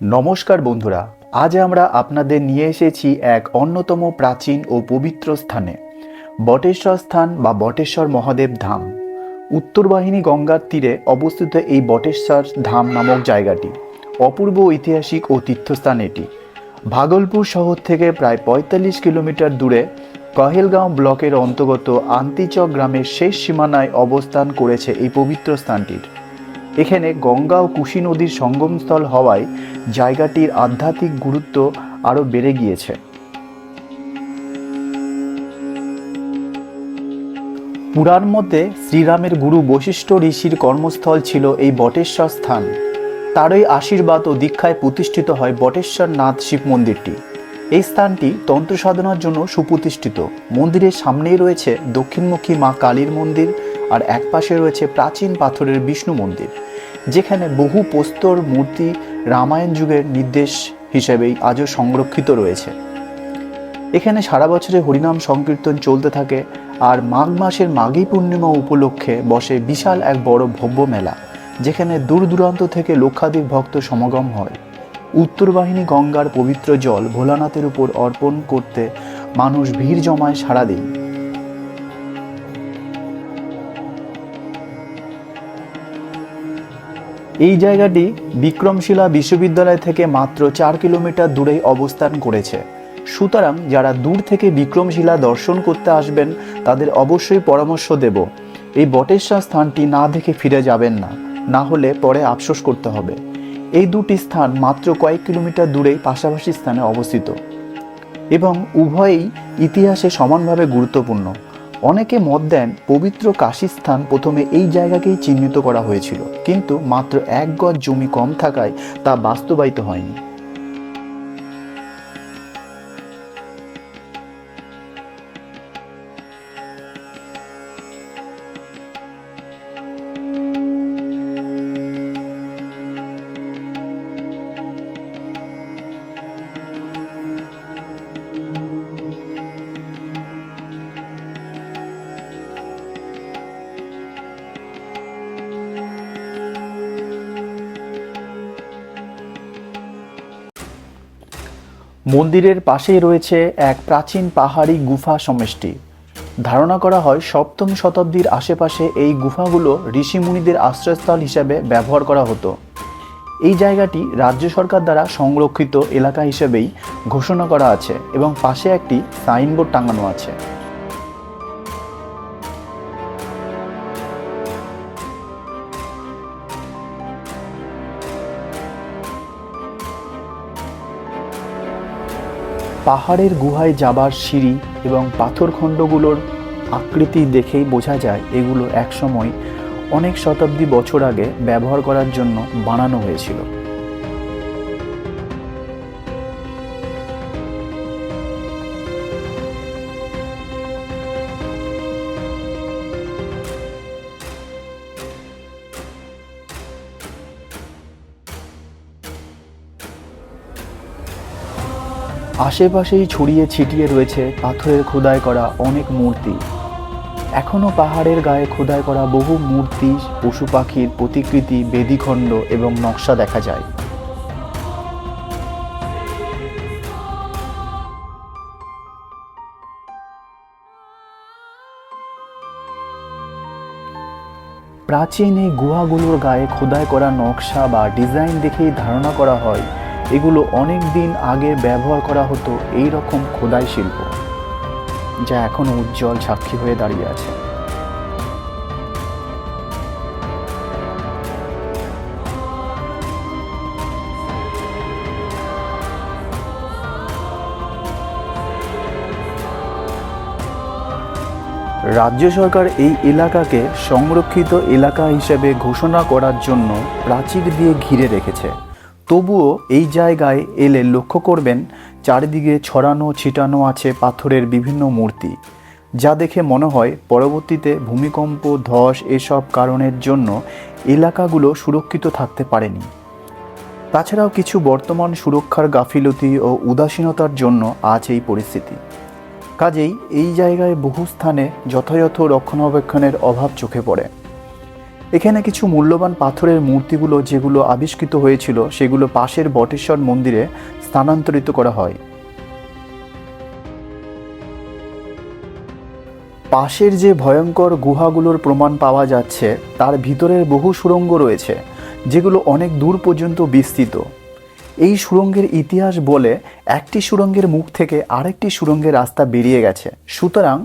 নমস্কার বন্ধুরা, আজ আমরা আপনাদের নিয়ে এসেছি এক অন্যতম প্রাচীন ও পবিত্র স্থানে, বটেশ্বর স্থান বা বটেশ্বর মহাদেব ধাম। উত্তর বাহিনী গঙ্গার তীরে অবস্থিত এই বটেশ্বর ধাম নামক জায়গাটি অপূর্ব ঐতিহাসিক ও তীর্থস্থান এটি। ভাগলপুর শহর থেকে প্রায় পঁয়তাল্লিশ কিলোমিটার দূরে কহেলগাঁও ব্লকের অন্তর্গত আন্তিচক গ্রামের শেষ সীমানায় অবস্থান করেছে এই পবিত্র স্থানটির। এখানে গঙ্গা ও কুশি নদীর সঙ্গমস্থল হওয়ায় জায়গাটির আধ্যাত্মিক গুরুত্ব আরও বেড়ে গিয়েছে। পুরাণ মতে শ্রীরামের গুরু বশিষ্ঠ ঋষির কর্মস্থল ছিল এই বটেশ্বর স্থান। তারই আশীর্বাদ ও দীক্ষায় প্রতিষ্ঠিত হয় বটেশ্বর নাথ শিব মন্দিরটি। এই স্থানটি তন্ত্র সাধনার জন্য সুপ্রতিষ্ঠিত। মন্দিরের সামনেই রয়েছে দক্ষিণমুখী মা কালীর মন্দির আর একপাশে রয়েছে প্রাচীন পাথরের বিষ্ণু মন্দির। যেখানে বহু পোস্তর মূর্তি রামায়ণ যুগের নির্দেশ হিসেবেই আজও সংরক্ষিত রয়েছে। এখানে সারা বছরে হরিনাম সংকীর্তন চলতে থাকে আর মাঘ মাসের মাঘী পূর্ণিমা উপলক্ষে বসে বিশাল এক বড় ভব্য মেলা, যেখানে দূর দূরান্ত থেকে লক্ষাধিক ভক্ত সমাগম হয়। উত্তর বাহিনী গঙ্গার পবিত্র জল ভোলানাথের উপর অর্পণ করতে মানুষ ভিড় জমায় সারাদিন। এই জায়গাটি বিক্রমশিলা বিশ্ববিদ্যালয় থেকে মাত্র চার কিলোমিটার দূরেই অবস্থান করেছে। সুতরাং যারা দূর থেকে বিক্রমশিলা দর্শন করতে আসবেন, তাদের অবশ্যই পরামর্শ দেব। এই বটেশ্বর স্থানটি না দেখে ফিরে যাবেন না না হলে পরে আফসোস করতে হবে। এই দুটি স্থান মাত্র কয়েক কিলোমিটার দূরেই পাশাপাশি স্থানে অবস্থিত। এবং উভয়ই ইতিহাসে সমানভাবে গুরুত্বপূর্ণ। অনেকে মত দেন পবিত্র কাশী স্থান প্রথমে এই জায়গাকেই চিহ্নিত করা হয়েছিল, কিন্তু মাত্র এক গজ জমি কম থাকায় তা বাস্তবায়িত হয়নি। মন্দিরের পাশেই রয়েছে এক প্রাচীন পাহাড়ি গুফা সমষ্টি। ধারণা করা হয় সপ্তম শতাব্দীর আশেপাশে এই গুফাগুলো ঋষিমুনিদের আশ্রয়স্থল হিসেবে ব্যবহার করা হতো। এই জায়গাটি রাজ্য সরকার দ্বারা সংরক্ষিত এলাকা হিসেবেই ঘোষণা করা আছে এবং পাশে একটি সাইনবোর্ড টাঙানো আছে। পাহাড়ের গুহায় যাবার সিঁড়ি এবং পাথরখণ্ডগুলোর আকৃতি দেখেই বোঝা যায় এগুলো একসময় অনেক শতাব্দী বছর আগে ব্যবহার করার জন্য বানানো হয়েছিল। আশেপাশেই ছড়িয়ে ছিটিয়ে রয়েছে পাথরের খোদাই করা অনেক মূর্তি। এখনও পাহাড়ের গায়ে খোদাই করা বহু মূর্তি, পশু পাখির প্রতিকৃতি, বেদিখণ্ড এবং নকশা দেখা যায়। প্রাচীন এই গুহাগুলোর গায়ে খোদাই করা নকশা বা ডিজাইন দেখেই ধারণা করা হয় এগুলো অনেক দিন আগে ব্যবহার করা হতো এই রকম খোদাই শিল্প, যা এখনও উজ্জ্বল সাক্ষী হয়ে দাঁড়িয়ে আছে। রাজ্য সরকার এই এলাকাকে সংরক্ষিত এলাকা হিসেবে ঘোষণা করার জন্য প্রাচীর দিয়ে ঘিরে রেখেছে। তবুও এই জায়গায় এলে লক্ষ্য করবেন চারিদিকে ছড়ানো ছিটানো আছে পাথরের বিভিন্ন মূর্তি, যা দেখে মনে হয় পরবর্তীতে ভূমিকম্প, ধস এসব কারণের জন্য এলাকাগুলো সুরক্ষিত থাকতে পারেনি। তাছাড়াও কিছু বর্তমান সুরক্ষার গাফিলতি ও উদাসীনতার জন্য আজ এই পরিস্থিতি। কাজেই এই জায়গায় বহু স্থানে যথাযথ রক্ষণাবেক্ষণের অভাব চোখে পড়ে। এখানে কিছু মূল্যবান পাথরের মূর্তিগুলো যেগুলো আবিষ্কৃত হয়েছিল, সেগুলো পাশের বটেশ্বর মন্দিরে স্থানান্তরিত করা হয়। পাশের যে ভয়ঙ্কর গুহাগুলোর প্রমাণ পাওয়া যাচ্ছে, তার ভিতরের বহু সুড়ঙ্গ রয়েছে, যেগুলো অনেক দূর পর্যন্ত বিস্তৃত। এই সুড়ঙ্গের ইতিহাস বলে একটি সুড়ঙ্গের মুখ থেকে আরেকটি সুড়ঙ্গের রাস্তা বেরিয়ে গেছে। সুতরাং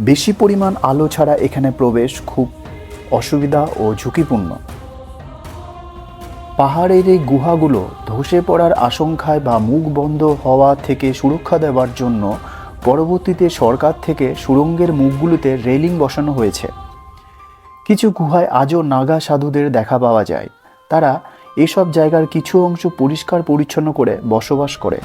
বেশি পরিমাণ আলো ছাড়া এখানে প্রবেশ খুব অসুবিধা ও ঝুঁকিপূর্ণ। পাহাড়ের এই গুহাগুলো ধসে পড়ার আশঙ্কায় বা মুখ বন্ধ হওয়া থেকে সুরক্ষা দেওয়ার জন্য পরবর্তীতে সরকার থেকে সুড়ঙ্গের মুখগুলোতে রেলিং বসানো হয়েছে। কিছু গুহায় আজও নাগা সাধুদের দেখা পাওয়া যায়। তারা এসব জায়গার কিছু অংশ পরিষ্কার পরিচ্ছন্ন করে বসবাস করে।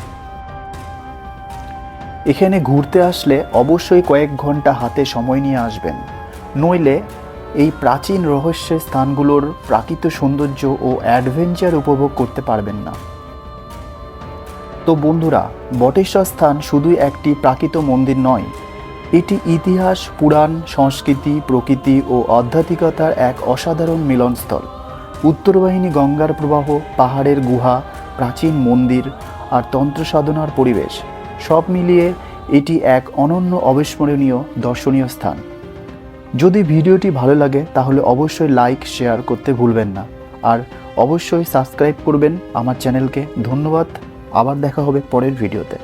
এখানে ঘুরতে আসলে অবশ্যই কয়েক ঘণ্টা হাতে সময় নিয়ে আসবেন। নইলে এই প্রাচীন রহস্যের স্থানগুলোর প্রাকৃত সৌন্দর্য ও অ্যাডভেঞ্চার উপভোগ করতে পারবেন না। তো বন্ধুরা, বটেশ্বর স্থান শুধুই একটি প্রাকৃত মন্দির নয়, এটি ইতিহাস, পুরাণ, সংস্কৃতি, প্রকৃতি ও আধ্যাত্মিকতার এক অসাধারণ মিলনস্থল। উত্তরবাহিনী গঙ্গার প্রবাহ, পাহাড়ের গুহা, প্রাচীন মন্দির আর তন্ত্র সাধনার পরিবেশ সব মিলিয়ে এটি এক অনন্য অবিস্মরণীয় দর্শনীয় স্থান। যদি ভিডিওটি ভালো লাগে, তাহলে অবশ্যই লাইক, শেয়ার করতে ভুলবেন না। আর অবশ্যই সাবস্ক্রাইব করবেন আমার চ্যানেলকে। ধন্যবাদ। আবার দেখা হবে পরের ভিডিওতে।